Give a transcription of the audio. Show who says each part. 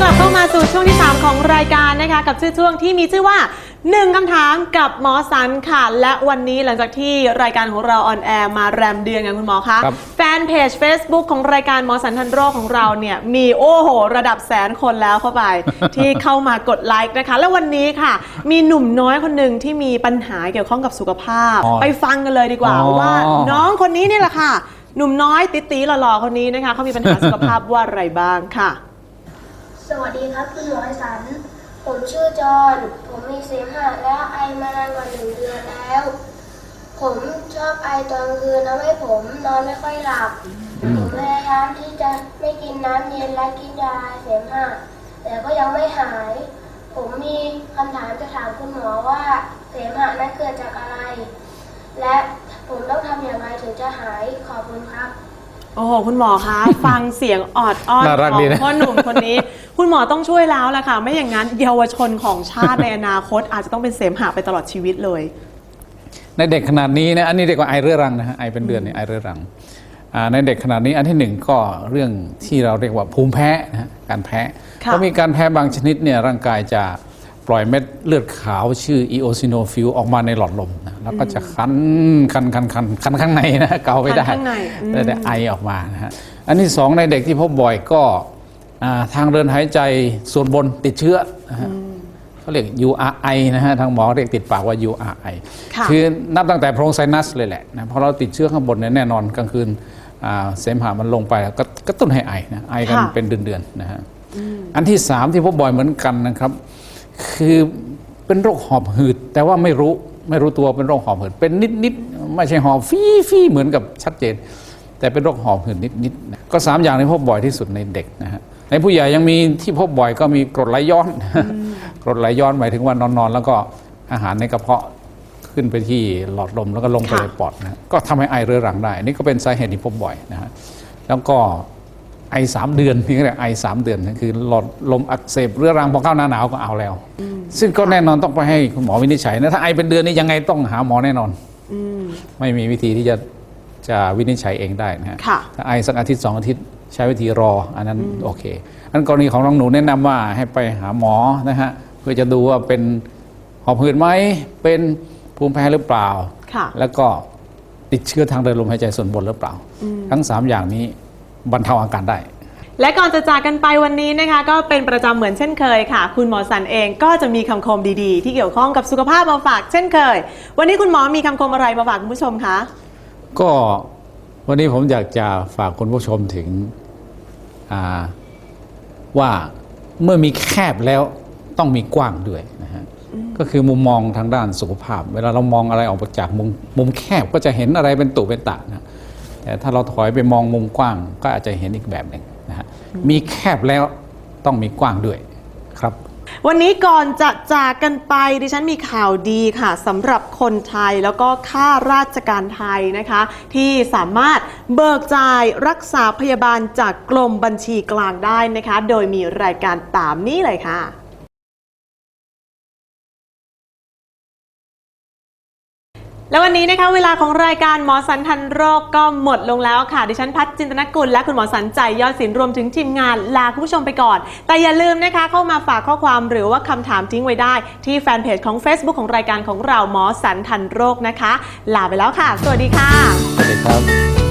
Speaker 1: กลับเข้ามาสู่ช่วงที่ 3 ของรายการนะคะ กับชื่อช่วงที่มีชื่อว่า 1 คำถามกับหมอสันค่ะ และวันนี้หลังจากที่รายการของเราออนแอร์มาแรมเดือนกันคุณหมอคะ
Speaker 2: ครับ
Speaker 1: แฟนเพจ Facebook ของรายการหมอสันทันโรคของเราเนี่ย มีโอ้โห ระดับแสนคนแล้วเข้าไป ที่เข้ามากดไลค์นะคะ และวันนี้ค่ะ มีหนุ่มน้อยคนหนึ่งที่มีปัญหาเกี่ยวข้องกับสุขภาพ
Speaker 2: อ๋อ
Speaker 1: ไปฟังกันเลยดีกว่า
Speaker 2: อ๋อ
Speaker 1: ว่าน้องคนนี้นี่แหละค่ะ หนุ่มน้อยติตีๆหล่อๆคนนี้นะคะเขามีปัญหาสุขภาพว่าอะไรบ้างค่ะ
Speaker 3: สวัสดีครับคุณหมอสัน ผมชื่อจอห์นผมมีเสมหะและไอมานานกว่าหนึ่งเดือนแล้ว ผมชอบไอตอนคืนทำให้ผมนอนไม่ค่อยหลับ ผมพยายามที่จะไม่กินน้ำเย็นและกินยาเสมหะแต่ก็ยังไม่หาย ผมมีคำถามจะถามคุณหมอว่าเสมหะนั้นเกิดจากอะไร และผมต้องทำอย่างไรถึงจะหายขอบคุณครับ
Speaker 1: โอ้โหคุณหมอคะ ฟังเสียงออดอ้อน
Speaker 2: น่ารัก
Speaker 1: ของ
Speaker 2: ดีนะ
Speaker 1: พ่อหนุ่มคนนี้ คุณหมอต้องช่วยแล้วล่ะค่ะ ไม่อย่างนั้นเยาวชนของชาติในอนาคต อาจจะต้องเป็นเสมหะไปตลอดชีวิตเลย
Speaker 2: ในเด็กขนาดนี้นะอันนี้เรียกว่าไอเรื้อรังนะฮะไอเป็นเดือนเนี่ยไอเรื้อรังอ่าในเด็กขนาดนี้อันที่หนึ่งก็เรื่องที่เราเรียกว่าภูมิแพ้นะฮะการแพ้
Speaker 1: ค่ะ
Speaker 2: ก็มีการแพ้บางชนิดเนี่ยร่างกายจะ ปล่อยเม็ดเลือดขาวชื่ออีโอซิโนฟิลออกมาในหลอดลมนะแล้วก็จะคันคันคันคันคันข้างในนะเกาไม่ได้
Speaker 1: คันข้างในอืม
Speaker 2: แต่ไอออกมานะฮะอันที่สองในเด็กที่พบบ่อยก็อ่าทางเดินหายใจส่วนบนติดเชื้อนะฮะเขาเรียก URI นะฮะทางหมอเรียกติดปากว่า URI
Speaker 1: ค่ะ
Speaker 2: อนับตั้งแต่โพรงไซนัสเลยแหละนะเพราะเราติดเชื้อข้างบนเนี่ยแน่นอนกลางคืนอ่าเสมหะมันลงไปก็กระตุ้นให้ไอนะไอกัน
Speaker 1: ค่ะ
Speaker 2: เป็นเดือนๆนะฮะ อันที่สามที่พบบ่อยเหมือนกันนะครับ คือเป็นโรคหอบหืด แต่ว่าไม่รู้ไม่รู้ตัวเป็นโรคหอบหืด เป็นนิดๆไม่ใช่หอบฟีฟีเหมือนกับชัดเจน แต่เป็นโรคหอบหืดนิดๆนะก็สามอย่างที่พบบ่อยที่สุดในเด็กนะฮะในผู้ใหญ่ยังมีที่พบบ่อยก็มีกรดไหลย้อนกรดไหลย้อนหมายถึงว่านอนๆแล้วก็อาหารในกระเพาะขึ้นไปที่หลอดลมแล้วก็ลงไป
Speaker 1: ค่ะ
Speaker 2: ในปอดนะฮะก็ทำให้ไอเรื้อรังได้ นี่ก็เป็นสาเหตุที่พบบ่อยนะฮะแล้วก็ ไอสามเดือนนี่ก็เรียกไอสามเดือนนะคือหลอดลมอักเสบเรื้อรังพอเข้าหน้าหนาวก็เอาแล้ว ซึ่งก็แน่นอนต้องไปให้คุณหมอวินิจฉัยนะถ้าไอเป็นเดือนนี่ยังไงต้องหาหมอแน่นอน
Speaker 1: อืม
Speaker 2: ไม่มีวิธีที่จะจะวินิจฉัยเองได้นะฮะ
Speaker 1: ค่ะ
Speaker 2: ถ้าไอสักอาทิตย์สองอาทิตย์ใช้วิธีรอ อันนั้นโอเคอันกรณีของน้องหนูแนะนำว่าให้ไปหาหมอนะฮะเพื่อจะดูว่าเป็นหอบหืดไหมเป็นภูมิแพ้หรือเปล่า
Speaker 1: ค่ะ
Speaker 2: แล้วก็ติดเชื้อทางเดินลมหายใจส่วนบนหรือเปล่า ทั้งสามอย่างนี้ บรรเทาอาการได้
Speaker 1: และก่อนจะจากกันไปวันนี้นะคะ ก็เป็นประจำเหมือนเช่นเคยค่ะ คุณหมอสันเองก็จะมีคำคมดีๆ ที่เกี่ยวข้องกับสุขภาพมาฝากเช่นเคย วันนี้คุณหมอมีคำคมอะไรมาฝากคุณผู้ชมคะ
Speaker 2: ก็วันนี้ผมอยากจะฝากคุณผู้ชมถึงอ่าว่าเมื่อมีแคบแล้วต้องมีกว้างด้วยนะฮะก็คือมุมมองทางด้านสุขภาพ เวลาเรามองอะไรออกมาจากมุมมุมแคบก็จะเห็นอะไรเป็นตุเป็นตะนะ แต่ถ้าเราถอยไปมองมุมกว้างก็อาจจะเห็นอีกแบบหนึ่งนะฮะมีแคบแล้วต้องมีกว้างด้วยครับ
Speaker 1: วันนี้ก่อนจะจากกันไปดิฉันมีข่าวดีค่ะสำหรับคนไทยแล้วก็ข้าราชการไทยนะคะ ที่สามารถเบิกจ่ายรักษาพยาบาลจากกรมบัญชีกลางได้นะคะ โดยมีรายการตามนี้เลยค่ะ และวันนี้นะคะเวลาของรายการหมอสันทันโรคก็หมดลงแล้วค่ะ ดิฉันพัฒจินตนกุลและคุณหมอสันใจยอดศิลรวมถึงทีมงานลาคุณผู้ชมไปก่อน แต่อย่าลืมนะคะเข้ามาฝากข้อความหรือว่าคำถามทิ้งไว้ได้ ที่แฟนเพจของ Facebook ของรายการของเราหมอสันทันโรคนะคะ ลาไปแล้วค่ะ สวัสดีค่ะ
Speaker 2: สวัสดีครับ